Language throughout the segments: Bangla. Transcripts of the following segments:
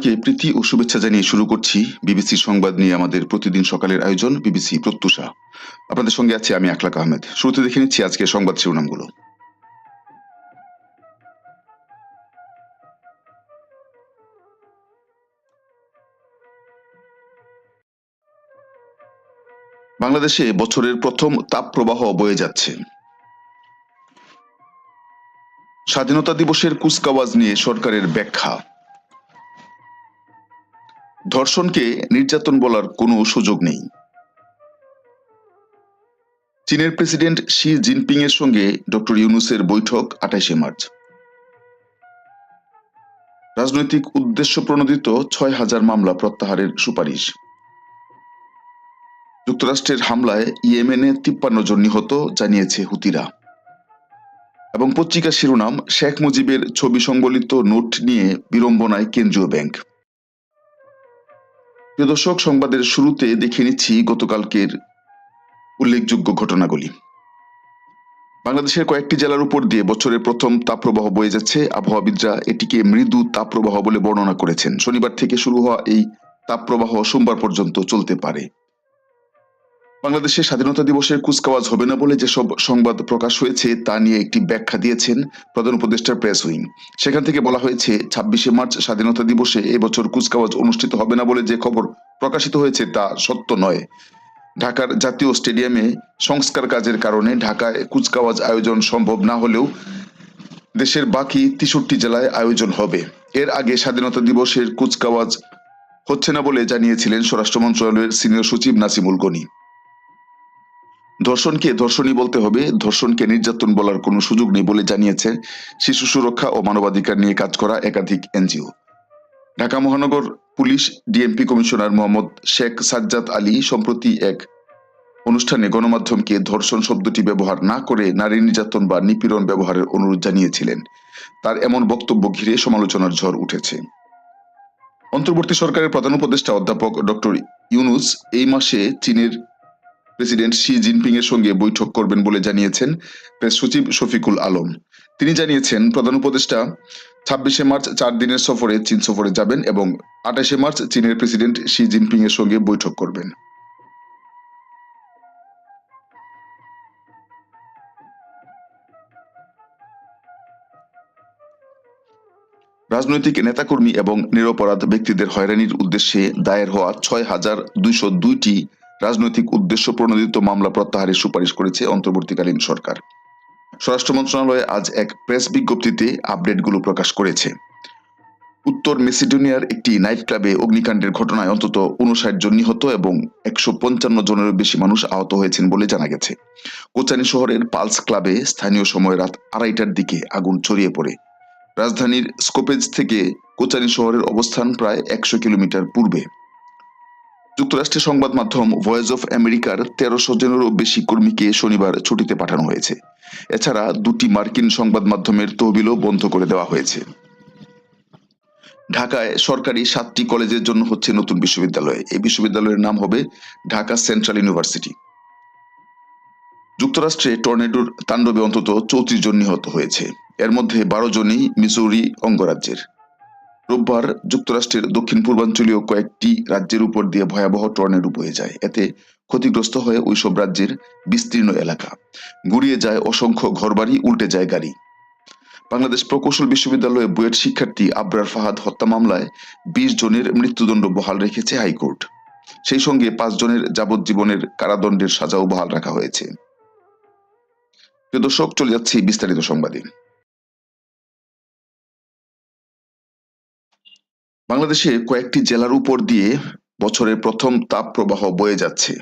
সবাইকে প্রীতি ও শুভেচ্ছা জানিয়ে শুরু করছি বিবিসি সংবাদ নিয়ে আমাদের প্রতিদিন সকালের আয়োজন, বিবিসি প্রত্যুষা। আপনাদের সঙ্গে আছি আমি আকলাক আহমেদ। শুরুতে দেখে নিচ্ছি আজকে সংবাদ শিরোনামগুলো। বাংলাদেশে বছরের প্রথম তাপপ্রবাহ বয়ে যাচ্ছে। স্বাধীনতা দিবসের কুচকাওয়াজ নিয়ে সরকারের ব্যাখ্যা। ধর্ষণকে নির্যাতন বলার কোনো সুযোগ নেই। চীনের প্রেসিডেন্ট শি জিনপিং এর সঙ্গে ডক্টর ইউনুসের বৈঠক আঠাইশে মার্চ। রাজনৈতিক উদ্দেশ্য প্রণোদিত ছয় হাজার মামলা প্রত্যাহারের সুপারিশ। যুক্তরাষ্ট্রের হামলায় ইয়েমেনে তিপ্পান্ন জন নিহত জানিয়েছে হুতিরা। এবং পত্রিকা শিরোনাম শেখ মুজিবের ছবি সংবলিত নোট নিয়ে বিড়ম্বনায় কেন্দ্রীয় ব্যাংক। প্রিয় দর্শক, সংবাদের শুরুতে দেখে নিচ্ছি গতকালকের উল্লেখযোগ্য ঘটনাগুলি। বাংলাদেশের কয়েকটি জেলার উপর দিয়ে বছরের প্রথম তাপপ্রবাহ বয়ে যাচ্ছে। আবহাওয়াবিদরা এটিকে মৃদু তাপপ্রবাহ বলে বর্ণনা করেছেন। শনিবার থেকে শুরু হওয়া এই তাপপ্রবাহ সোমবার পর্যন্ত চলতে পারে। বাংলাদেশের স্বাধীনতা দিবসের কুচকাওয়াজ হবে না বলে যেসব সংবাদ প্রকাশ হয়েছে তা নিয়ে একটি ব্যাখ্যা দিয়েছেন প্রধান উপদেষ্টার প্রেস উইং। সেখান থেকে বলা হয়েছে, ছাব্বিশে মার্চ স্বাধীনতা দিবসে এবছর কুচকাওয়াজ অনুষ্ঠিত হবে না বলে যে খবর প্রকাশিত হয়েছে তা সত্য নয়। ঢাকার জাতীয় স্টেডিয়ামে সংস্কার কাজের কারণে ঢাকায় কুচকাওয়াজ আয়োজন সম্ভব না হলেও দেশের বাকি তেষট্টি জেলায় আয়োজন হবে। এর আগে স্বাধীনতা দিবসের কুচকাওয়াজ হচ্ছে না বলে জানিয়েছিলেন স্বরাষ্ট্র মন্ত্রণালয়ের সিনিয়র সচিব নাসিমুল গনি। ধর্ষণকে ধর্ষণই বলতে হবে, ধর্ষণকে নির্যাতন বলার কোনো সুযোগ নেই বলে জানিয়েছে শিশু সুরক্ষা ও মানবাধিকার নিয়ে কাজ করা একাধিক এনজিও। ঢাকা মহানগর police DMP commissioner Mohammad Sheikh Sajjad Ali সম্প্রতি এক অনুষ্ঠানে গণমাধ্যমকে ধর্ষণ শব্দটি ব্যবহার না করে নারী নির্যাতন বা নিপীড়ন ব্যবহারের অনুরোধ জানিয়েছিলেন। তার এমন বক্তব্য ঘিরে সমালোচনার ঝড় উঠেছে। অন্তর্বর্তী সরকারের প্রধান উপদেষ্টা অধ্যাপক ডক্টর ইউনুস এই মাসে চীনের প্রেসিডেন্ট শি জিনপিং এর সঙ্গে বৈঠক করবেন বলে জানিয়েছেন প্রেস সচিব শফিকুল আলম। তিনি জানিয়েছেন, প্রধান উপদেষ্টা ছাব্বিশে মার্চ চার দিনের সফরে চীন সফরে যাবেন এবং আঠাশে মার্চ চীনের প্রেসিডেন্ট শি জিনপিং এর সঙ্গে বৈঠক করবেন। রাজনৈতিক নেতাকর্মী এবং নিরপরাধ ব্যক্তিদের হয়রানির উদ্দেশ্যে দায়ের হওয়া ছয় হাজার দুইশো দুইটি রাজনৈতিক উদ্দেশ্য প্রণোদিত মামলা প্রত্যাহারের সুপারিশ করেছে অন্তর্বর্তীকালীন সরকার। স্বরাষ্ট্র মন্ত্রণালয় আজ এক প্রেস বিজ্ঞপ্তিতে আপডেটগুলো প্রকাশ করেছে। উত্তর মেসিডোনিয়ার একটি নাইট ক্লাবে অগ্নিকাণ্ডের ঘটনায় অন্তত উনষাট জন নিহত এবং একশো পঞ্চান্ন জনেরও বেশি মানুষ আহত হয়েছেন বলে জানা গেছে। কোচানি শহরের পালস ক্লাবে স্থানীয় সময় রাত আড়াইটার দিকে আগুন ছড়িয়ে পড়ে। রাজধানীর স্কোপেজ থেকে কোচানি শহরের অবস্থান প্রায় একশো কিলোমিটার পূর্বে। যুক্তরাষ্ট্রের সংবাদ মাধ্যম ভয়েস অফ আমেরিকার তেরোশো জনেরও বেশি কর্মীকে শনিবার ছুটিতে পাঠানো হয়েছে। এছাড়া দুটি মার্কিন সংবাদ মাধ্যমের তহবিলও বন্ধ করে দেওয়া হয়েছে। ঢাকায় সরকারি সাতটি কলেজের জন্য হচ্ছে নতুন বিশ্ববিদ্যালয়। এই বিশ্ববিদ্যালয়ের নাম হবে ঢাকা সেন্ট্রাল ইউনিভার্সিটি। যুক্তরাষ্ট্রে টর্নেডোর তাণ্ডবে অন্তত চৌত্রিশ জন নিহত হয়েছে। এর মধ্যে বারো জনই মিসৌরি অঙ্গরাজ্যের। রোববার যুক্তরাষ্ট্রের দক্ষিণ পূর্বাঞ্চলীয় কয়েকটি রাজ্যের উপর দিয়ে ভয়াবহ টর্নেডো বয়ে যায়। এতে ক্ষতিগ্রস্ত হয়ে ওইসব রাজ্যের বিস্তীর্ণ এলাকা। গুড়িয়ে যায় অসংখ্য ঘরবাড়ি, উল্টে যায় গাড়ি। বাংলাদেশ প্রকৌশল বিশ্ববিদ্যালয়ে বুয়েট শিক্ষার্থী আবরার ফাহাদ হত্যা মামলায় বিশ জনের মৃত্যুদণ্ড বহাল রেখেছে হাইকোর্ট। সেই সঙ্গে পাঁচ জনের যাবজ্জীবনের কারাদণ্ডের সাজাও বহাল রাখা হয়েছে। দর্শক, চলে যাচ্ছি বিস্তারিত সংবাদে। বাংলাদেশে কয়েকটি জেলার উপর দিয়ে বছরের প্রথম তাপ প্রবাহ বয়ে যাচ্ছে।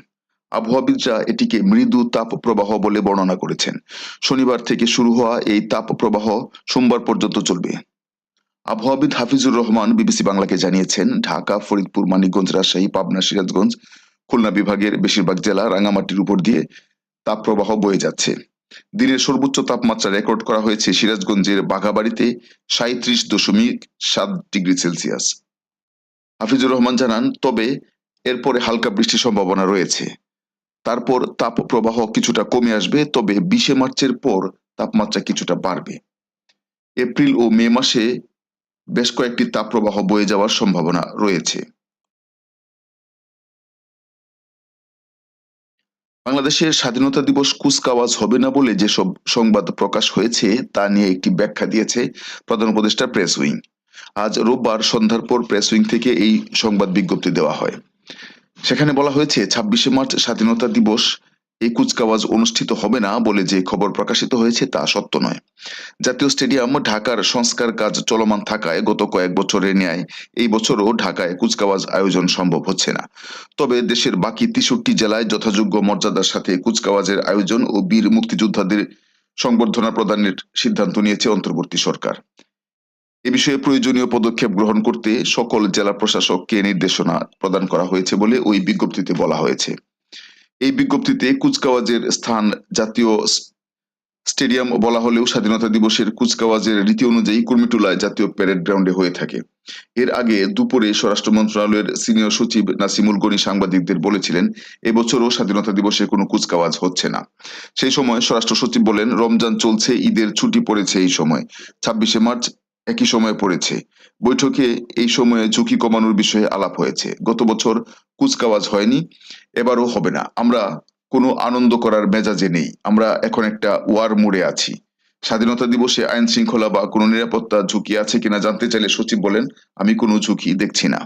আবহাওয়াবিদরা এটিকে মৃদু তাপ প্রবাহ বলে বর্ণনা করেছেন। শনিবার থেকে শুরু হওয়া এই তাপ প্রবাহ সোমবার পর্যন্ত চলবে। আবহাওয়াবিদ হাফিজুর রহমান বিবিসি বাংলাকে জানিয়েছেন, ঢাকা, ফরিদপুর, মানিকগঞ্জ, রাজশাহী, পাবনা, সিরাজগঞ্জ, খুলনা বিভাগের বেশিরভাগ জেলা রাঙামাটির উপর দিয়ে তাপ প্রবাহ বয়ে যাচ্ছে। দিনের সর্বোচ্চ তাপমাত্রা রেকর্ড করা হয়েছে সিরাজগঞ্জের বাঘাবাড়িতে সাঁত্রিশ দশমিক সাত ডিগ্রি সেলসিয়াস। হাফিজুর রহমান জানান, তবে এরপরে হালকা বৃষ্টির সম্ভাবনা রয়েছে। তারপর তাপ প্রবাহ কিছুটা কমে আসবে, তবে বিশে মার্চের পর তাপমাত্রা কিছুটা বাড়বে। এপ্রিল ও মে মাসে বেশ কয়েকটি তাপপ্রবাহ বয়ে যাওয়ার সম্ভাবনা রয়েছে। বাংলাদেশের স্বাধীনতা দিবস কুচকাওয়াজ হবে না বলে যেসব সংবাদ প্রকাশ হয়েছে, তা নিয়ে একটি ব্যাখ্যা দিয়েছে প্রধান উপদেষ্টা প্রেস উইং আজ রোববার সন্ধ্যার পর প্রেস উইং থেকে এই সংবাদ বিজ্ঞপ্তি দেওয়া হয়। সেখানে বলা হয়েছে, ছাব্বিশে মার্চ স্বাধীনতা দিবস এই কুচকাওয়াজ অনুষ্ঠিত হবে না বলে যে খবর প্রকাশিত হয়েছে তা সত্য নয়। জাতীয় স্টেডিয়াম ঢাকার সংস্কার কাজ চলমান থাকায় গত কয়েক বছরের ন্যায় এই বছরও ঢাকায় কুচকাওয়াজ আয়োজন সম্ভব হচ্ছে না। তবে দেশের বাকি তেষট্টি জেলায় যথাযোগ্য মর্যাদার সাথে কুচকাওয়াজের আয়োজন ও বীর মুক্তিযোদ্ধাদের সংবর্ধনা প্রদানের সিদ্ধান্ত নিয়েছে অন্তর্বর্তী সরকার। এ বিষয়ে প্রয়োজনীয় পদক্ষেপ গ্রহণ করতে সকল জেলা প্রশাসককে নির্দেশনা প্রদান করা হয়েছে বলে ওই বিজ্ঞপ্তিতে বলা হয়েছে। এই বিজ্ঞপ্তিতে কুচকাওয়াজের স্থান জাতীয় স্টেডিয়াম বলা হলেও স্বাধীনতা দিবসের কুচকাওয়াজের রীতি অনুযায়ী কুর্মিটুলায় জাতীয় প্যারেড গ্রাউন্ডে হয়ে থাকে। এর আগে দুপুরে স্বরাষ্ট্র মন্ত্রণালয়ের সিনিয়র সচিব নাসিমুল গনি সাংবাদিকদের বলেছিলেন, এবছরও স্বাধীনতা দিবসে কোনো কুচকাওয়াজ হচ্ছে না। সেই সময় স্বরাষ্ট্র সচিব বলেন, রমজান চলছে, ঈদের ছুটি পড়েছে এই সময়। ছাব্বিশে মার্চ একই সময়ে পড়েছে। বৈঠকে এই সময়ে ঝুঁকি কমানোর বিষয়ে আলাপ হয়েছে। গত বছর কুচকাওয়াজ হয়নি। এবারও হবে না। আমরা কোনো আনন্দ করার মেজাজে নেই। আমরা এখন একটা ওয়ার মোড়ে আছি। স্বাধীনতা দিবসে আইন শৃঙ্খলা বা কোনো নিরাপত্তা ঝুঁকি আছে কিনা জানতে চাইলে সচিব বলেন, আমি কোনো ঝুঁকি দেখছি না।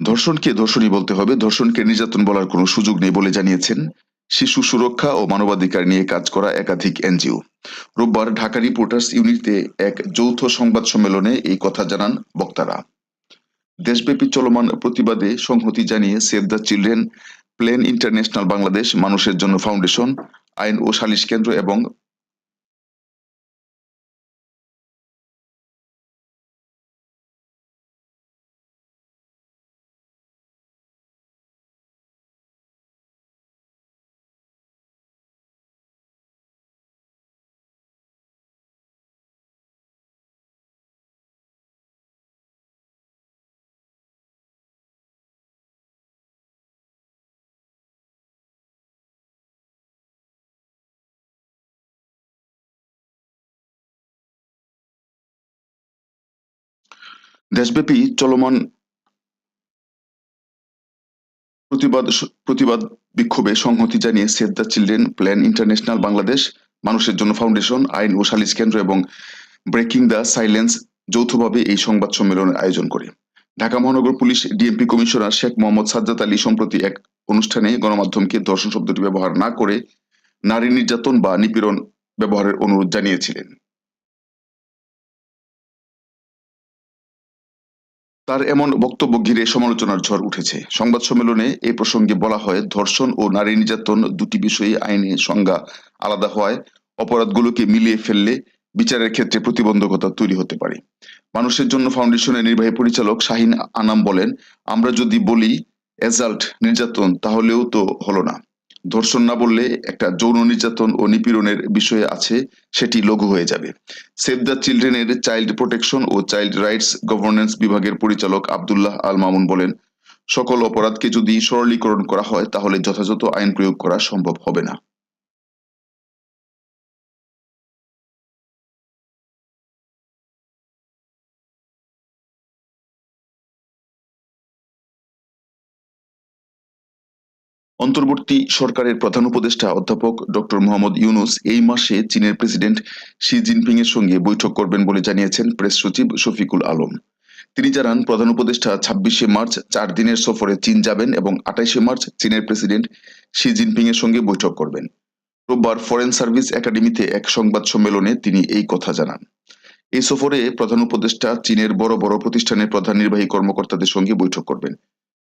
ধর্ষণকে ধর্ষণই বলতে হবে। ধর্ষণকে নির্যাতন বলার কোনো সুযোগ নেই বলে জানিয়েছেন শিশু সুরক্ষা ও মানবাধিকার নিয়ে কাজ করা একাধিক এনজিও। রোববার ঢাকা রিপোর্টার্স ইউনিটে এক যৌথ সংবাদ সম্মেলনে এই কথা জানান বক্তারা। দেশব্যাপী চলমান প্রতিবাদে সংহতি জানিয়ে save the children, plan international Bangladesh, মানুষের জন্য ফাউন্ডেশন, আইন ও সালিশ কেন্দ্র এবং দেশব্যাপী চলমান প্রতিবাদ প্রতিবাদ বিক্ষোভে সংহতি জানিয়ে save the children plan international Bangladesh মানুষের জন্য ফাউন্ডেশন আইন ও সালিশ কেন্দ্র এবং ব্রেকিং দ্য সাইলেন্স যৌথভাবে এই সংবাদ সম্মেলনের আয়োজন করে। ঢাকা মহানগর police DMP commissioner Sheikh Mohammad Sajjad Ali সম্প্রতি এক অনুষ্ঠানে গণমাধ্যমকে দর্শন শব্দটি ব্যবহার না করে নারী নির্যাতন বা নিপীড়ন ব্যবহারের অনুরোধ জানিয়েছিলেন। তার এমন বক্তব্য ঘিরে সমালোচনার ঝড় উঠেছে। সংবাদ সম্মেলনে এই প্রসঙ্গে বলা হয়, ধর্ষণ ও নারী নির্যাতন দুটি বিষয়ে আইনে সংজ্ঞা আলাদা হওয়ায় অপরাধগুলোকে মিলিয়ে ফেললে বিচারের ক্ষেত্রে প্রতিবন্ধকতা তৈরি হতে পারে। মানুষের জন্য ফাউন্ডেশনের নির্বাহী পরিচালক শাহিন আনাম বলেন, আমরা যদি বলি, এজাল্ট, নির্যাতন, তাহলেও তো হলো না। ধর্ষণ না বললে একটা যৌন নির্যাতন ও নিপীড়নের বিষয়ে আছে, সেটি লঘু হয়ে যাবে। সেভ দ্য চিলড্রেনের চাইল্ড প্রোটেকশন ও চাইল্ড রাইটস গভর্নেন্স বিভাগের পরিচালক আবদুল্লাহ আল মামুন বলেন, সকল অপরাধকে যদি সরলীকরণ করা হয়, তাহলে যথাযথ আইন প্রয়োগ করা সম্ভব হবে না। অন্তর্বর্তী সরকারের প্রধান উপদেষ্টা অধ্যাপক ডক্টর মোহাম্মদ ইউনুস এই মাসে চীনের প্রেসিডেন্ট শি জিনপিং এর সঙ্গে বৈঠক করবেন বলে জানিয়েছেন প্রেস সচিব শফিকুল আলম। তিনি জানান, প্রধান উপদেষ্টা ছাব্বিশে মার্চ চার দিনের সফরে চীন যাবেন এবং আঠাইশে মার্চ চীনের প্রেসিডেন্ট শি জিনপিং এর সঙ্গে বৈঠক করবেন। রোববার ফরেন সার্ভিস একাডেমিতে এক সংবাদ সম্মেলনে তিনি এই কথা জানান। এই সফরে প্রধান উপদেষ্টা চীনের বড় বড় প্রতিষ্ঠানের প্রধান নির্বাহী কর্মকর্তাদের সঙ্গে বৈঠক করবেন।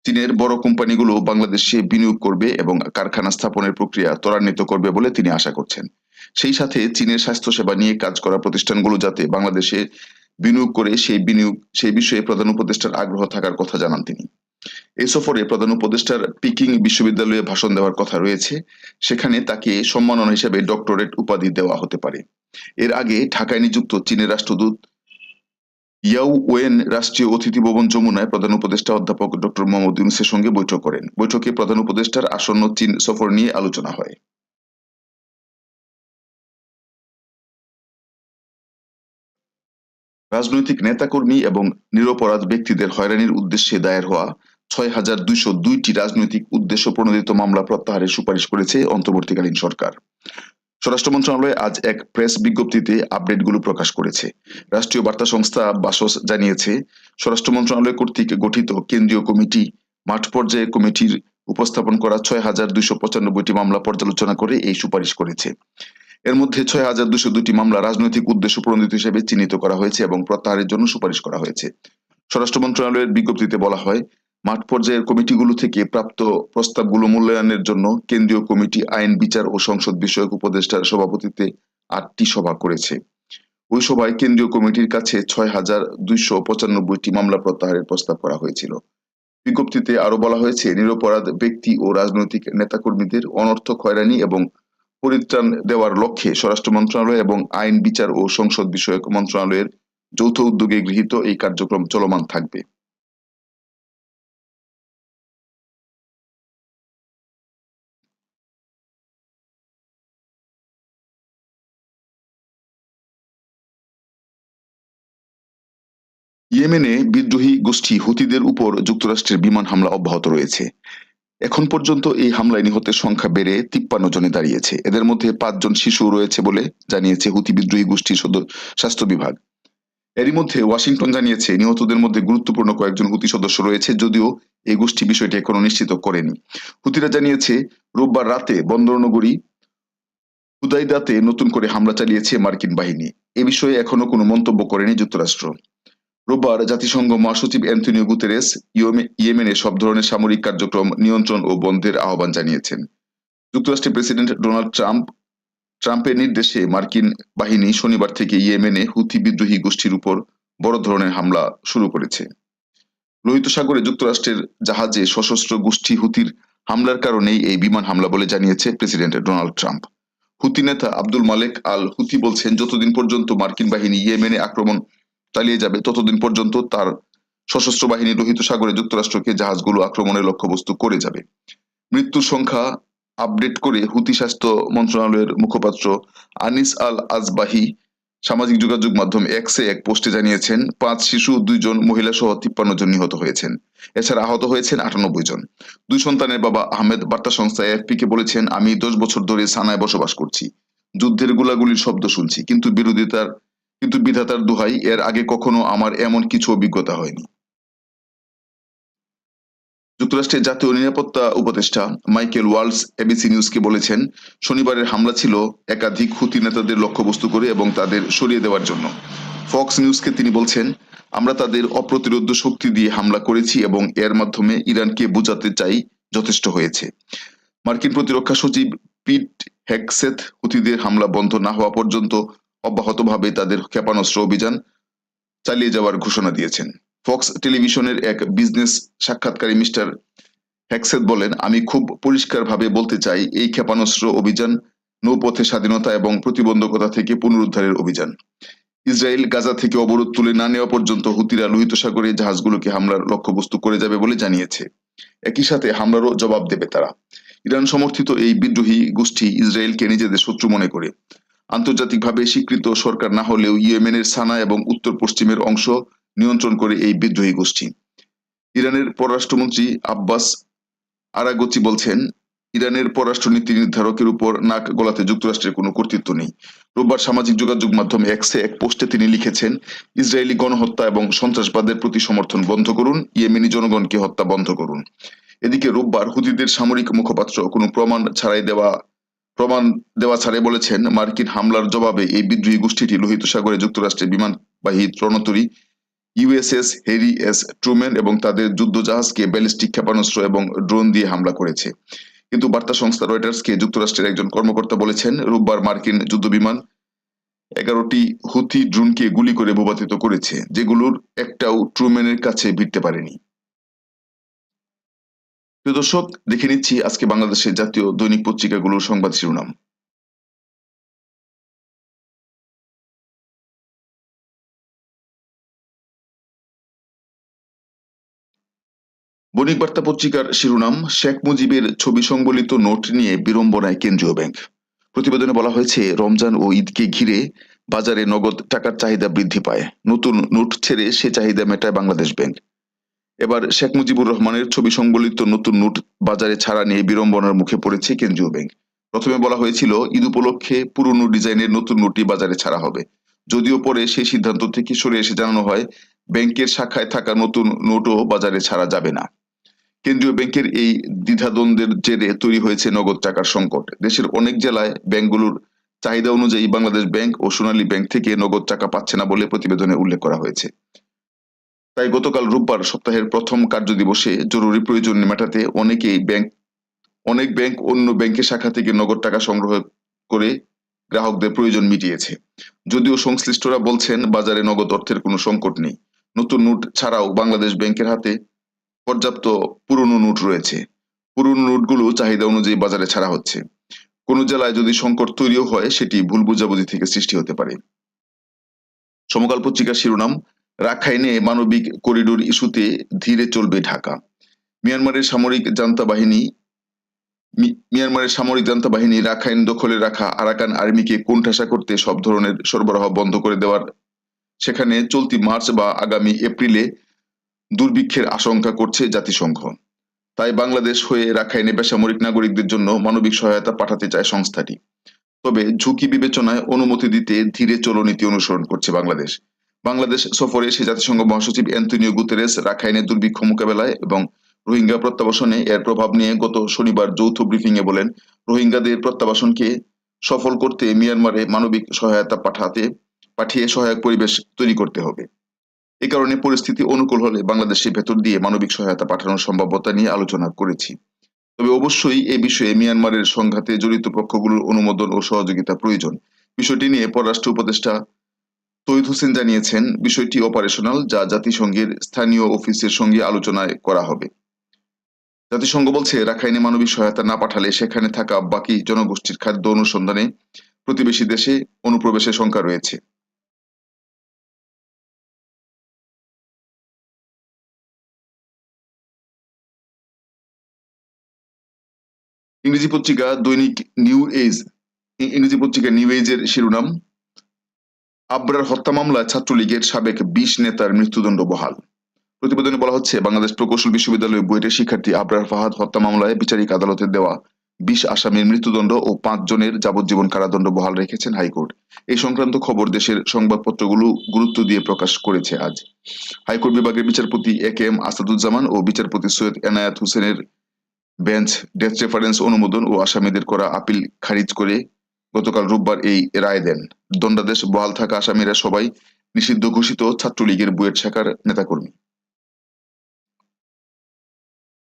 চীনের বড় কোম্পানিগুলো বাংলাদেশে বিনিয়োগ করবে এবং কারখানা স্থাপনের প্রক্রিয়া ত্বরান্বিত করবে বলে তিনি আশা করছেন। সেই সাথে চীনের স্বাস্থ্যসেবা নিয়ে কাজ করা প্রতিষ্ঠানগুলো যাতে বাংলাদেশে বিনিয়োগ করে সেই বিনিয়োগ, সেই বিষয়ে প্রধান উপদেষ্টার আগ্রহ থাকার কথা জানান তিনি। এই সফরে প্রধান উপদেষ্টার পিকিং বিশ্ববিদ্যালয়ে ভাষণ দেওয়ার কথা রয়েছে। সেখানে তাকে সম্মাননা হিসেবে ডক্টরেট উপাধি দেওয়া হতে পারে। এর আগে ঢাকায় নিযুক্ত চীনের রাষ্ট্রদূত ইয়াউওয়েন রাষ্ট্রীয় অতিথি ভবন যমুনায় প্রধান উপদেষ্টা অধ্যাপক ডক্টর মোহাম্মদ ইউনুসের সঙ্গে বৈঠক করেন। বৈঠকে প্রধান উপদেষ্টার আসন্ন চীন সফর নিয়ে আলোচনা হয়। রাজনৈতিক নেতাকর্মী এবং নিরপরাধ ব্যক্তিদের হয়রানির উদ্দেশ্যে দায়ের হওয়া ছয় হাজার দুইশো দুইটি রাজনৈতিক উদ্দেশ্য প্রণোদিত মামলা প্রত্যাহারের সুপারিশ করেছে অন্তর্বর্তীকালীন সরকার। স্বরাষ্ট্র মন্ত্রণালয় আজ এক প্রেস বিজ্ঞপ্তিতে আপডেটগুলো প্রকাশ করেছে। রাষ্ট্রীয় বার্তা সংস্থা বাসস জানিয়েছে, স্বরাষ্ট্র মন্ত্রণালয় কর্তৃক গঠিত কেন্দ্রীয় কমিটি মাঠ পর্যায়ে কমিটির উপস্থাপন করা ছয় হাজার দুইশো পঁচানব্বইটি মামলা পর্যালোচনা করে এই সুপারিশ করেছে। এর মধ্যে ছয় হাজার দুশো দুটি মামলা রাজনৈতিক উদ্দেশ্য প্রণোদিত হিসেবে চিহ্নিত করা হয়েছে এবং প্রত্যাহারের জন্য সুপারিশ করা হয়েছে। স্বরাষ্ট্র মন্ত্রণালয়ের বিজ্ঞপ্তিতে বলা হয় মাঠ পর্যায়ের কমিটিগুলো থেকে প্রাপ্ত প্রস্তাবগুলো মূল্যায়নের জন্য কেন্দ্রীয় কমিটি আইন, বিচার ও সংসদ বিষয়ক উপদেষ্টার সভাপতিত্বে আটটি সভা করেছে। ওই সভায় কেন্দ্রীয় কমিটির কাছে ছয় হাজার দুইশো পঁচানব্বইটি মামলা প্রত্যাহারের প্রস্তাব করা হয়েছিল। বিজ্ঞপ্তিতে আরও বলা হয়েছে, নিরপরাধ ব্যক্তি ও রাজনৈতিক নেতাকর্মীদের অনর্থ হয়রানি এবং পরিত্রাণ দেওয়ার লক্ষ্যে স্বরাষ্ট্র মন্ত্রণালয় এবং আইন, বিচার ও সংসদ বিষয়ক মন্ত্রণালয়ের যৌথ উদ্যোগে গৃহীত এই কার্যক্রম চলমান থাকবে। ইয়েমেনে বিদ্রোহী গোষ্ঠী হুতিদের উপর যুক্তরাষ্ট্রের বিমান হামলা অব্যাহত রয়েছে। এখন পর্যন্ত এই হামলায় নিহতের সংখ্যা বেড়ে তিপ্পান্ন জনে দাঁড়িয়েছে। এদের মধ্যে পাঁচজন শিশু রয়েছে বলে জানিয়েছে হুতি বিদ্রোহী গোষ্ঠীর সদ- স্বাস্থ্য বিভাগ। এরই মধ্যে ওয়াশিংটন জানিয়েছে, নিহতদের মধ্যে গুরুত্বপূর্ণ কয়েকজন হুতি সদস্য রয়েছে, যদিও এই গোষ্ঠী বিষয়টি এখনও নিশ্চিত করেনি। হুতিরা জানিয়েছে, রোববার রাতে বন্দরনগরী হুদাইদাতে নতুন করে হামলা চালিয়েছে মার্কিন বাহিনী। এ বিষয়ে এখনও কোনো মন্তব্য করেনি যুক্তরাষ্ট্র। রোববার জাতিসংঘ মহাসচিব অ্যান্টনিও গুতেরেস ইয়েমে- ইয়েমেনে সব ধরনের সামরিক কার্যক্রম নিয়ন্ত্রণ ও বন্ধের আহ্বান জানিয়েছেন। যুক্তরাষ্ট্রের প্রেসিডেন্ট ডোনাল্ড ট্রাম্প, ট্রাম্পের নির্দেশে মার্কিন বাহিনী শনিবার থেকে ইয়েমেনে হুথি বিদ্রোহী গোষ্ঠীর উপর বড় ধরনের হামলা শুরু করেছে। লোহিত সাগরে যুক্তরাষ্ট্রের জাহাজে সশস্ত্র গোষ্ঠী হুতির হামলার কারণেই এই বিমান হামলা বলে জানিয়েছে প্রেসিডেন্ট ডোনাল্ড ট্রাম্প। হুতি নেতা আব্দুল মালেক আল হুতি বলছেন, যতদিন পর্যন্ত মার্কিন বাহিনী ইয়েমেনে আক্রমণ চালিয়ে যাবে। ততদিন পর্যন্ত তার সশস্ত্র বাহিনী লোহিত সাগরে যুক্তরাষ্ট্রকে জাহাজগুলো আক্রমণের লক্ষ্যবস্তু করে যাবে। মৃত্যুর সংখ্যা আপডেট করে হুতি স্বাস্থ্য মন্ত্রণালয়ের মুখপাত্র আনিস আল আজবাহি সামাজিক যোগাযোগ মাধ্যম এক্সে এক পোস্টে জানিয়েছেন, পাঁচ শিশু দুইজন মহিলা সহ তিপ্পান্ন জন নিহত হয়েছেন। এছাড়া আহত হয়েছেন আটানব্বই জন। দুই সন্তানের বাবা আহমেদ বার্তা সংস্থা এফপি কে বলেছেন, আমি দশ বছর ধরে সানায় বসবাস করছি। যুদ্ধের গোলাগুলির শব্দ শুনছি, কিন্তু বিরোধিতার কিন্তু বিধাতার দোহাই, এর আগে কখনো আমার এমন কিছু অভিজ্ঞতা হয়নি। যুক্তরাষ্ট্রের জাতীয় নিরাপত্তা উপদেষ্টা মাইকেল ওয়ালস এবিসি নিউজকে বলেছেন, শনিবারের হামলা ছিল একাধিক হুতি নেতাদের লক্ষ্যবস্তু করে এবং তাদের সরিয়ে দেওয়ার জন্য। ফক্স নিউজকে তিনি বলছেন, আমরা তাদের অপ্রতিরোধ্য শক্তি দিয়ে হামলা করেছি এবং এর মাধ্যমে ইরানকে বোঝাতে চাই যথেষ্ট হয়েছে। মার্কিন প্রতিরক্ষা সচিব পিট হেকসেথ হুতিদের হামলা বন্ধ না হওয়া পর্যন্ত অব্যাহতভাবে তাদের ক্ষেপণাস্ত্র অভিযান চালিয়ে যাওয়ার ঘোষণা দিয়েছেন। ফক্স টেলিভিশনের এক বিজনেস সাক্ষাৎকারী মিস্টার হ্যাকসেদ বলেন, আমি খুব পরিষ্কারভাবে বলতে চাই, এই ক্ষেপণাস্ত্র অভিযান নৌপথে স্বাধীনতা এবং প্রতিবন্ধকতা থেকে পুনরুদ্ধারের অভিযান। ইসরায়েল গাজা থেকে অবরোধ তুলে না নেওয়া পর্যন্ত হুতিরা লোহিত সাগরে জাহাজগুলোকে হামলার লক্ষ্যবস্তু করে যাবে বলে জানিয়েছে। একই সাথে হামলারও জবাব দেবে তারা। ইরান সমর্থিত এই বিদ্রোহী গোষ্ঠী ইসরায়েলকে নিজেদের শত্রু মনে করে। আন্তর্জাতিকভাবে স্বীকৃত সরকার না হলেও ইয়েমেনের সানা এবং উত্তর পশ্চিমের অংশ নিয়ন্ত্রণ করে এই বিদ্রোহী গোষ্ঠী। ইরানের পররাষ্ট্রমন্ত্রী আব্বাস আরাগচি বলছেন, ইরানের পররাষ্ট্রনীতি নির্ধারকের উপর নাক গলাতে যুক্তরাষ্ট্রের কোনো কর্তৃত্ব নেই। রোববার সামাজিক যোগাযোগ মাধ্যম এক্সে এক পোস্টে তিনি লিখেছেন, ইসরায়েলি গণহত্যা এবং সন্ত্রাসবাদের প্রতি সমর্থন বন্ধ করুন, ইয়েমেনি জনগণকে হত্যা বন্ধ করুন। এদিকে রোববার হুদিদের সামরিক মুখপাত্র কোনো প্রমাণ ছাড়াই দেওয়া প্রমাণ দেওয়া ছাড়াই বলেছেন, মার্কিন হামলার জবাবে এই বিদ্রোহী গোষ্ঠীটি লোহিত সাগরে যুক্তরাষ্ট্রের বিমানবাহী রণতরী ইউএসএস হেরি এস ট্রুম্যান এবং তাদের যুদ্ধজাহাজকে ব্যালিস্টিক ক্ষেপণাস্ত্র এবং ড্রোন দিয়ে হামলা করেছে। কিন্তু বার্তা সংস্থা রয়টার্সকে যুক্তরাষ্ট্রের একজন কর্মকর্তা বলেছেন, রোববার মার্কিন যুদ্ধবিমান এগারোটি হুথি ড্রোনকে গুলি করে ভূপাতিত করেছে, যেগুলোর একটাও ট্রুম্যানের কাছে ভিড়তে পারেনি। প্রিয় দর্শক, দেখে নিচ্ছি আজকে বাংলাদেশের জাতীয় দৈনিক পত্রিকাগুলোর সংবাদ শিরোনাম। বণিক বার্তা পত্রিকার শিরোনাম, শেখ মুজিবের ছবি সংবলিত নোট নিয়ে বিড়ম্বনায় কেন্দ্রীয় ব্যাংক। প্রতিবেদনে বলা হয়েছে, রমজান ও ঈদকে ঘিরে বাজারে নগদ টাকার চাহিদা বৃদ্ধি পায়। নতুন নোট ছেড়ে সে চাহিদা মেটায় বাংলাদেশ ব্যাংক। এবার শেখ মুজিবুর রহমানের ছবি সংবলিত নতুন নোট বাজারে ছাড়া নিয়ে বিড়ম্বনার মুখে পড়েছে কেন্দ্রীয় ব্যাংক। প্রথমে বলা হয়েছিল, ঈদ উপলক্ষে পুরনো ডিজাইনের নতুন নোটই বাজারে ছাড়া হবে। যদিও পরে সেই সিদ্ধান্ত থেকে সরে এসে জানানো হয়, ব্যাংকের শাখায় থাকা নতুন নোটও বাজারে ছাড়া যাবে না। কেন্দ্রীয় ব্যাংকের এই দ্বিধাদ্বন্দ্বের জেরে তৈরি হয়েছে নগদ টাকার সংকট। দেশের অনেক জেলায় ব্যাংকগুলোর চাহিদা অনুযায়ী বাংলাদেশ ব্যাংক ও সোনালী ব্যাংক থেকে নগদ টাকা পাচ্ছে না বলে প্রতিবেদনে উল্লেখ করা হয়েছে। তাই গতকাল রোববার সপ্তাহের প্রথম কার্যদিবসে জরুরি প্রয়োজন মেটাতে অনেকেই ব্যাংক, অনেক ব্যাংক অন্য ব্যাংকের শাখা থেকে নগদ টাকা সংগ্রহ করে গ্রাহকদের প্রয়োজন মিটিয়েছে। যদিও সংশ্লিষ্টরা বলছেন বাজারে নগদ অর্থের কোনো সংকট নেই। নতুন নোট ছাড়াও বাংলাদেশ ব্যাংকের হাতে পর্যাপ্ত পুরনো নোট রয়েছে। পুরনো নোটগুলো চাহিদা অনুযায়ী বাজারে ছাড়া হচ্ছে। কোনো জেলায় যদি সংকট তৈরিও হয়, সেটি ভুল বুঝাবুঝি থেকে সৃষ্টি হতে পারে। সমকাল পত্রিকার শিরোনাম রাখাইনে মানবিক করিডোর ইস্যুতে ধীরে চলবে ঢাকা। মিয়ানমারের সামরিক জান্তা বাহিনী মিয়ানমারের সামরিক জান্তা বাহিনী রাখাইন দখলে রাখা আরাকান আর্মিকে কোণঠাসা করতে সব ধরনের সরবরাহ বন্ধ করে দেওয়ার, সেখানে চলতি মার্চ বা আগামী এপ্রিলে দুর্ভিক্ষের আশঙ্কা করছে জাতিসংঘ। তাই বাংলাদেশ হয়ে রাখাইনে বেসামরিক নাগরিকদের জন্য মানবিক সহায়তা পাঠাতে চায় সংস্থাটি। তবে ঝুঁকি বিবেচনায় অনুমতি দিতে ধীরে চলনীতি অনুসরণ করছে বাংলাদেশ। বাংলাদেশ সফরে এসে জাতিসংঘ মহাসচিব অ্যান্টনিও গুতেরেস রাখাইনে দুর্ভিক্ষ মোকাবেলায় এবং রোহিঙ্গা প্রত্যাবাসনে এর প্রভাব নিয়ে গত শনিবার যৌথ ব্রিফিং এ বলেন, রোহিঙ্গাদের প্রত্যাবাসনকে সফল করতে মিয়ানমারে মানবিক সহায়তা পাঠাতে, পাঠিয়ে সহায়ক পরিবেশ তৈরি করতে হবে। এ কারণে পরিস্থিতি অনুকূল হলে বাংলাদেশের ভেতর দিয়ে মানবিক সহায়তা পাঠানোর সম্ভাব্যতা নিয়ে আলোচনা করেছি। তবে অবশ্যই এ বিষয়ে মিয়ানমারের সংঘাতে জড়িত পক্ষগুলোর অনুমোদন ও সহযোগিতা প্রয়োজন। বিষয়টি নিয়ে পররাষ্ট্র উপদেষ্টা তৈদ হোসেন জানিয়েছেন, বিষয়টি অপারেশনাল যা জাতিসংঘের স্থানীয় অফিসের সঙ্গে আলোচনায় করা হবে। জাতিসংঘ বলছে, রাখাইনে মানবিক সহায়তা না পাঠালে সেখানে থাকা বাকি জনগোষ্ঠীর খাদ্য অনুসন্ধানে প্রতিবেশী দেশে অনুপ্রবেশের শঙ্কা রয়েছে। ইংরেজি পত্রিকা দৈনিক নিউ এজ ইংরেজি পত্রিকা নিউ এজের শিরোনাম আবরার হত্যা মামলায় ছাত্রলীগের সাবেক বিশ নেতার মৃত্যুদণ্ড বহাল। প্রতিবেদনে বলা হচ্ছে, বাংলাদেশ প্রকৌশল বিশ্ববিদ্যালয় বুয়েটের শিক্ষার্থী আবরার ফাহাদ হত্যা মামলায় বিচারিক আদালতে দেওয়া বিশ আসামির মৃত্যুদণ্ড ও পাঁচ জনের যাবজ্জীবন কারাদণ্ড বহাল রেখেছেন হাইকোর্ট। এই সংক্রান্ত খবর দেশের সংবাদপত্রগুলো গুরুত্ব দিয়ে প্রকাশ করেছে আজ। হাইকোর্ট বিভাগের বিচারপতি এ কে এম আসাদুজ্জামান ও বিচারপতি সৈয়দ এনায়াত হোসেনের বেঞ্চ ডেথ রেফারেন্স অনুমোদন ও আসামিদের করা আপিল খারিজ করে গতকাল রোববার এই রায় দেন। দণ্ডাদেশ বহাল থাকা আসামিরা সবাই নিষিদ্ধ ঘোষিত ছাত্রলীগের বুয়েট শাখার নেতাকর্মী।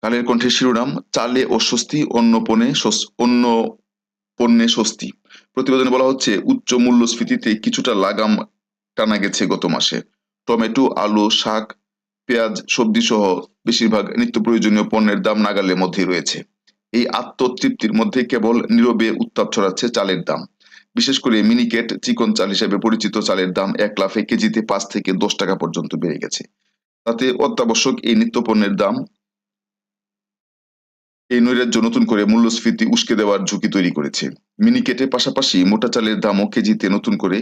কালের কণ্ঠের শিরোনাম, চালে অস্বস্তি অন্য স্বস- অন্য পণ্যে স্বস্তি। প্রতিবেদনে বলা হচ্ছে, উচ্চ মূল্যস্ফীতিতে কিছুটা লাগাম টানা গেছে গত মাসে। টমেটো, আলু, শাক, পেঁয়াজ সবজি সহ বেশিরভাগ নিত্য প্রয়োজনীয় পণ্যের দাম নাগালের মধ্যেই রয়েছে। এই আত্মতৃপ্তির মধ্যে কেবল নীরবে উত্তাপ ছড়াচ্ছে চালের দাম। বিশেষ করে মিনিকেট চিকন চাল হিসেবে পরিচিত চালের দাম এক লাফে কেজিতে পাঁচ থেকে দশ টাকা পর্যন্ত বেড়ে গেছে। তাতে অত্যাবশ্যক এই নিত্য পণ্যের দাম, এই নৈরাজ্য নতুন করে মূল্যস্ফীতি উস্কে দেওয়ার ঝুঁকি তৈরি করেছে। মিনিকেটের পাশাপাশি মোটা চালের দামও কেজিতে নতুন করে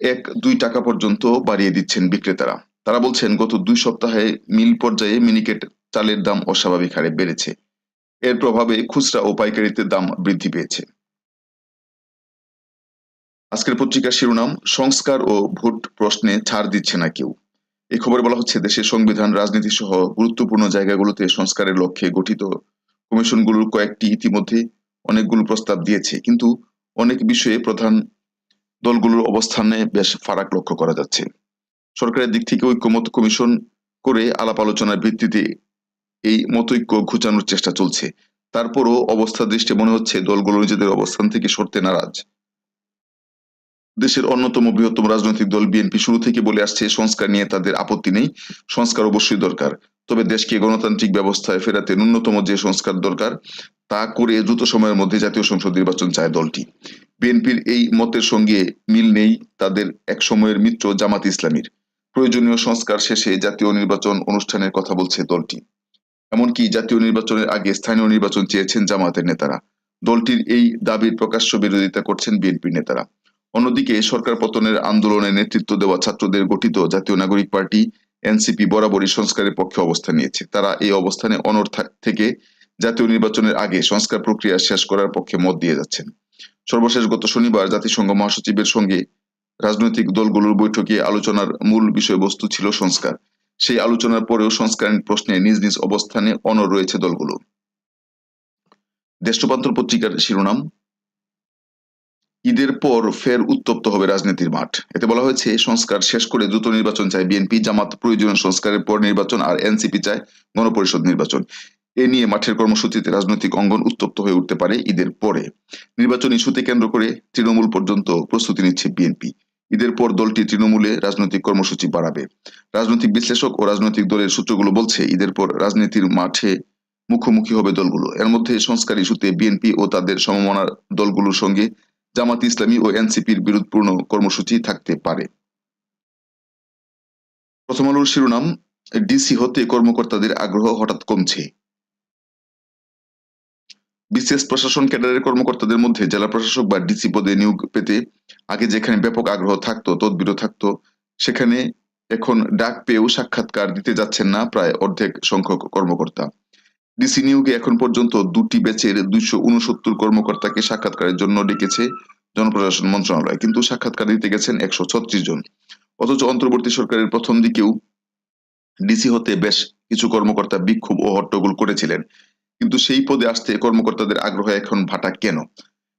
এক দুই টাকা পর্যন্ত বাড়িয়ে দিচ্ছেন বিক্রেতারা। তারা বলছেন, গত দুই সপ্তাহে মিল পর্যায়ে মিনিকেট চালের দাম অস্বাভাবিক হারে বেড়েছে। এর প্রভাবে খুচরা ও পাইকারিতে দাম বৃদ্ধি পেয়েছে। আজকের পত্রিকার শিরোনাম, সংস্কার ও ভোট প্রশ্নে ছাড় দিচ্ছে না কেউ। এই খবরে বলা হচ্ছে, দেশের সংবিধান, রাজনীতি সহ গুরুত্বপূর্ণ জায়গাগুলোতে সংস্কারের লক্ষ্যে গঠিত কমিশনগুলোর কয়েকটি ইতিমধ্যে অনেকগুলো প্রস্তাব দিয়েছে। কিন্তু অনেক বিষয়ে প্রধান দলগুলোর অবস্থানে বেশ ফারাক লক্ষ্য করা যাচ্ছে। সরকারের দিক থেকে ঐক্যমত কমিশন করে আলাপ আলোচনার ভিত্তিতে এই মতৈক্য ঘুচানোর চেষ্টা চলছে। তারপরও অবস্থা দৃষ্টে মনে হচ্ছে দলগুলো নিজেদের অবস্থান থেকে সরতে নারাজ। দেশের অন্যতম বৃহত্তম রাজনৈতিক দল বিএনপি শুরু থেকে বলে আসছে, সংস্কার নিয়ে তাদের আপত্তি নেই। সংস্কার অবশ্যই দরকার। তবে দেশকে গণতান্ত্রিক ব্যবস্থায় ফেরাতে ন্যূনতম যে সংস্কার দরকার, তা করে দ্রুত সময়ের মধ্যে জাতীয় সংসদ নির্বাচন চায় দলটি। বিএনপির এই মতের সঙ্গে মিল নেই তাদের এক সময়ের মিত্র জামাত ইসলামীর। প্রয়োজনীয় সংস্কার শেষে জাতীয় নির্বাচন অনুষ্ঠানের কথা বলছে দলটি। এমনকি জাতীয় নির্বাচনের আগে স্থানীয় নির্বাচন চেয়েছেন জামাতের নেতারা। দলটির এই দাবির প্রকাশ্য বিরোধিতা করছেন বিএনপির নেতারা। অন্যদিকে সরকার পতনের আন্দোলনে নেতৃত্ব দেওয়া ছাত্রদের গঠিত জাতীয় নাগরিক পার্টি, এনসিপি বরাবরই সংস্কারের পক্ষে অবস্থান নিয়েছে। তারা এই অবস্থানে অনর থেকে জাতীয় নির্বাচনের আগে সংস্কার প্রক্রিয়া শেষ করার পক্ষে মত দিয়ে যাচ্ছেন। সর্বশেষ গত শনিবার জাতিসংঘ মহাসচিবের সঙ্গে রাজনৈতিক দলগুলোর বৈঠকে আলোচনার মূল বিষয়বস্তু ছিল সংস্কার। সেই আলোচনার পরেও সংস্কার প্রশ্নে নিজ নিজ অবস্থানে অনর রয়েছে দলগুলো। দেশরূপান্তর পত্রিকার শিরোনাম, ঈদের পর ফের উত্তপ্ত হবে রাজনীতির মাঠ। এতে বলা হয়েছে, সংস্কার শেষ করে দ্রুত নির্বাচন চায় বিএনপি, জামাত প্রয়োজনীয় সংস্কারের পর নির্বাচন আর এনসিপি চায় গণপরিষদ নির্বাচন। এ নিয়ে মাঠের কর্মসূচিতে রাজনৈতিক অঙ্গন উত্তপ্ত হয়ে উঠতে পারে ঈদের পরে। নির্বাচন ইস্যুতে কেন্দ্র করে তৃণমূল পর্যন্ত প্রস্তুতি নিচ্ছে বিএনপি। ঈদের পর দলটি তৃণমূলে রাজনৈতিক কর্মসূচি বাড়াবে। রাজনৈতিক বিশ্লেষক ও রাজনৈতিক দলের সূত্রগুলো বলছে, ঈদের পর রাজনীতির মাঠে মুখোমুখি হবে দলগুলো। এর মধ্যে সংস্কার ইস্যুতে বিএনপি ও তাদের সমমনার দলগুলোর সঙ্গে জামাত ইসলামী ও এনসিপির বিরোধপূর্ণ কর্মসূচি থাকতে পারে। প্রথম আলোর শিরোনাম, ডিসি হতে কর্মকর্তাদের আগ্রহ হঠাৎ কমছে। বিশেষ প্রশাসন ক্যাডারের কর্মকর্তাদের মধ্যে জেলা প্রশাসক বা ডিসি পদে নিয়োগ পেতে আগে যেখানে ব্যাপক আগ্রহ থাকতো, তদবিরও থাকতো, সেখানে এখন ডাক পেয়েও সাক্ষাৎকার দিতে যাচ্ছেন না প্রায় অর্ধেক সংখ্যক কর্মকর্তা। ডিসি নিয়োগে এখন পর্যন্ত দুটি ব্যাচের দুইশো উনসত্তর কর্মকর্তাকে সাক্ষাৎকারের জন্য ডেকেছে জনপ্রশাসন মন্ত্রণালয়, কিন্তু সাক্ষাৎকার দিতে গেছেন একশো ছত্রিশ জন। অথচ অন্তর্বর্তী সরকারের প্রথম দিকেও ডিসি হতে বেশ কিছু কর্মকর্তা বিক্ষোভ ও হট্টগোল করেছিলেন। কিন্তু সেই পদে আসতে কর্মকর্তাদের আগ্রহ এখন ভাটা কেন?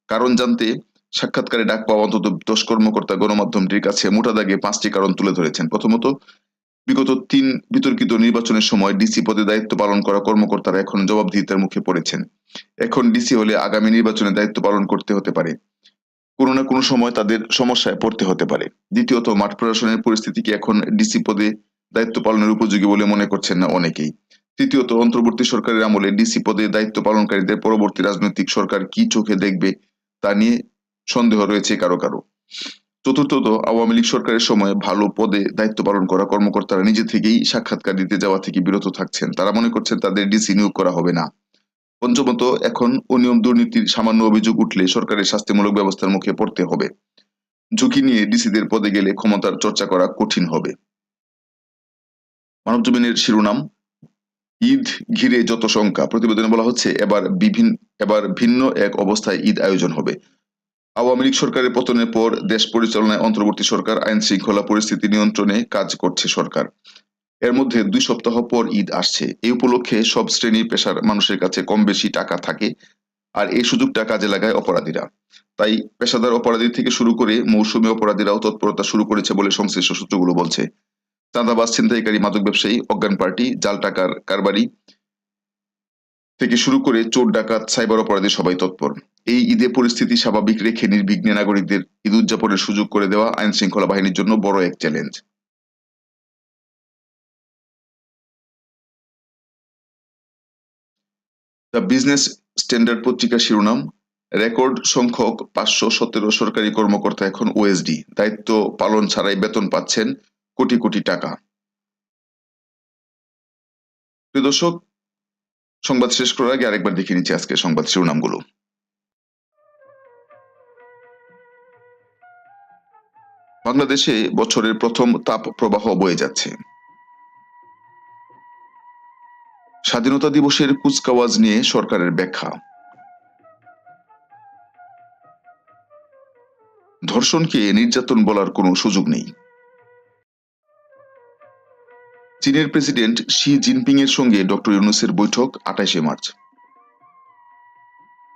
কারণ জানতে সাক্ষাৎকারে ডাক পাওয়া অন্তত দশ কর্মকর্তা গণমাধ্যমটির কাছে মোটা দাগে পাঁচটি কারণ তুলে ধরেছেন। প্রথমত, বিগত তিন বিতর্কিত নির্বাচনের সময় ডিসি পদে দায়িত্ব পালন করা কর্মকর্তারা এখন জবাবদিহিতার মুখে পড়েছেন। এখন ডিসি হলে আগামী নির্বাচনে দায়িত্ব পালন করতে হতে পারে। কোনো না কোনো সময় তাদের সমস্যায় পড়তে হতে পারে। দ্বিতীয়ত, মাঠ প্রশাসনের পরিস্থিতিকে এখন ডিসি পদে দায়িত্ব পালনের উপযোগী বলে মনে করছেন না অনেকেই? তৃতীয়ত অন্তর্বর্তী সরকারের আমলে ডিসি পদে দায়িত্ব পালনকারীদের পরবর্তী রাজনৈতিক সরকার কি চোখে দেখবে তা নিয়ে সন্দেহ রয়েছে কারও কারও। চতুর্থত আওয়ামী লীগ সরকারের সময় ভালো পদে দায়িত্ব পালন করা কর্মকর্তারা নিজে থেকেই সাক্ষাৎকার দিতে যাওয়া থেকে বিরত থাকছেন। তারা মনে করছেন তাদের ডিসি নিয়োগ করা হবে না। পঞ্চমত এখন অনিয়ম দুর্নীতির সামান্য অভিযোগ উঠলে সরকারের শাস্তিমূলক ব্যবস্থার মুখে পড়তে হবে। ঝুঁকি নিয়ে ডিসিদের পদে গেলে ক্ষমতার চর্চা করা কঠিন হবে। মানবজমিনের শিরোনাম ঈদ ঘিরে যত শঙ্কা, প্রতিবেদনে বলা হচ্ছে এবার বিভিন্ন, এবার ভিন্ন এক অবস্থায় ঈদ আয়োজন হবে। আওয়ামী লীগ সরকারের পতনের পর দেশ পরিচালনায় অন্তর্বর্তী সরকার আইন শৃঙ্খলা পরিস্থিতি নিয়ন্ত্রণে কাজ করছে সরকার। এর মধ্যে দুই সপ্তাহ পর ঈদ আসছে। এই উপলক্ষে সব শ্রেণি পেশার মানুষের কাছে কম বেশি টাকা থাকে আর এই সুযোগটা কাজে লাগায় অপরাধীরা। তাই পেশাদার অপরাধী থেকে শুরু করে মৌসুমী অপরাধীরাও তৎপরতা শুরু করেছে বলে সংশ্লিষ্ট সূত্রগুলো বলছে। চাঁদাবাজ, ছিনতাইকারী, মাদক ব্যবসায়ী, অজ্ঞান পার্টি, জাল টাকার কারবারি থেকে শুরু করে চোর, ডাকাত, সাইবার অপরাধী সবাই তৎপর। এই ঈদে পরিস্থিতি স্বাভাবিক রেখে নির্বিঘ্নে নাগরিকদের ঈদ উদযাপনের সুযোগ করে দেওয়া আইন শৃঙ্খলা বাহিনীর জন্য বড় এক চ্যালেঞ্জ। দ্য বিজনেস স্ট্যান্ডার্ড পত্রিকার শিরোনাম, রেকর্ড সংখ্যক পাঁচশো সতেরো সরকারি কর্মকর্তা এখন ওএসডি দায়িত্ব পালন ছাড়াই বেতন পাচ্ছেন কোটি কোটি টাকা। প্রিয় দর্শক, সংবাদ শেষ করার আগে আরেকবার দেখে নিচ্ছি আজকে সংবাদ শিরোনামগুলো। বাংলাদেশে বছরের প্রথম তাপ প্রবাহ বয়ে যাচ্ছে। স্বাধীনতা দিবসের কুচকাওয়াজ নিয়ে সরকারের ব্যাখ্যা। ধর্ষণকে নির্যাতন বলার কোনো সুযোগ নেই। চীনের প্রেসিডেন্ট শি জিনপিং এর সঙ্গে ডক্টর ইউনুসের বৈঠক আঠাশে মার্চ।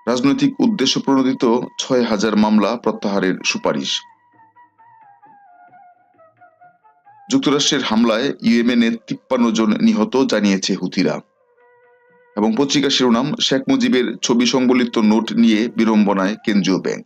রাজনৈতিক উদ্দেশ্য প্রণোদিত ছয় হাজার মামলা প্রত্যাহারের সুপারিশ। যুক্তরাষ্ট্রের হামলায় ইয়েমেনে তিপ্পান্ন জন নিহত জানিয়েছে হুথিরা। এবং পত্রিকা শিরোনাম, শেখ মুজিবের ছবি সংবলিত নোট নিয়ে বিড়ম্বনায় কেন্দ্রীয় ব্যাংক।